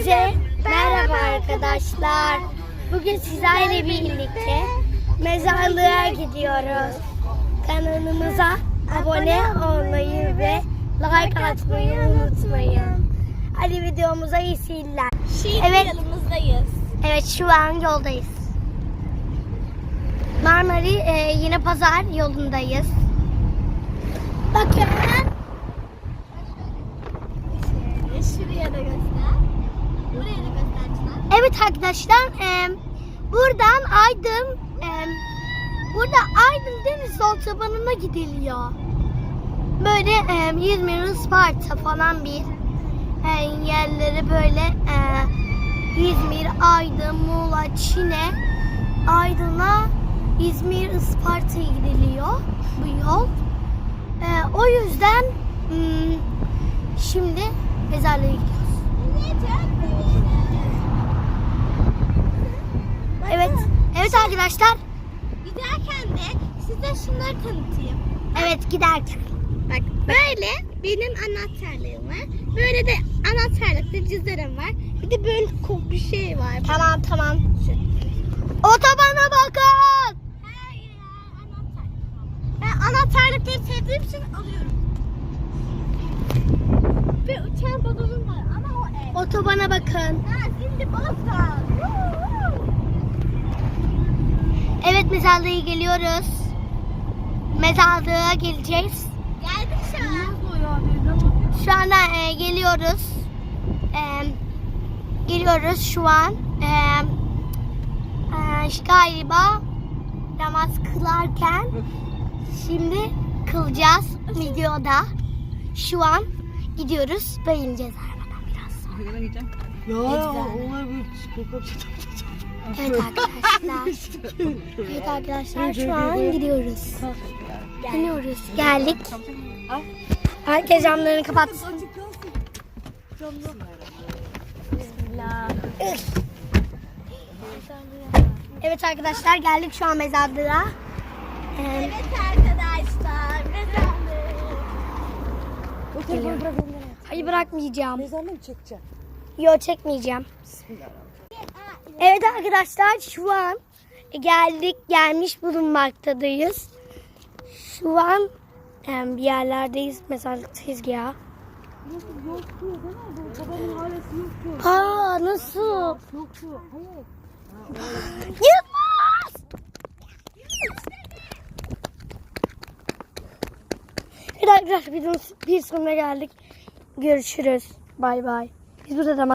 Herkese merhaba arkadaşlar. Bugün sizlerle birlikte mezarlığa gidiyoruz. Kanalımıza abone olmayı ve like atmayı unutmayın. Hadi videomuza iyi seyirler. Şimdi Evet. yanımızdayız. Evet şu an yoldayız. Marmari e, yine pazar yolundayız. Bakın. Şuraya da göster. Evet arkadaşlar e, buradan Aydın e, burada Aydın Deniz otobanına gidiliyor. Böyle e, İzmir, Isparta falan bir e, yerleri böyle e, İzmir, Aydın, Muğla, Çin'e Aydın'a İzmir, Isparta'ya gidiliyor bu yol. E, o yüzden hmm, şimdi mezarlığa gidiyoruz. Evet. Evet arkadaşlar. Giderken de size şunları tanıtayım. Evet giderken. Bak böyle benim anahtarlığım var. Böyle de anahtarlıkta cüzdanım var. Bir de böyle bir şey var. Tamam tamam. Otobana Otobana bakın. Ha şimdi Bostan. Evet mezarlığa geliyoruz. Mezarlığa geleceğiz. Geldik şu an. Şu anda e, geliyoruz. E, geliyoruz şu an. E, e, galiba namaz kılarken şimdi kılacağız videoda. Şu an gidiyoruz. Böyle Nereye gideceğim? Ya kokop Evet arkadaşlar. Evet arkadaşlar şu an gidiyoruz. Gidiyoruz. Geldik. Herkes camlarını kapatsın. Evet arkadaşlar geldik şu an mezarlığa. Ee, Evet arkadaşlar. Mezarlık. Hayır bırakmayacağım. Mezarını mı çekeceğim? Yo çekmeyeceğim. Evet arkadaşlar şu an geldik gelmiş bulunmaktadayız. Şu an em, bir yerlerdeyiz yok diyor. Aa nasıl? Yılmaz! Evet arkadaşlar videomuz bir sonuna geldik. Görüşürüz. Bay bay. Biz burada da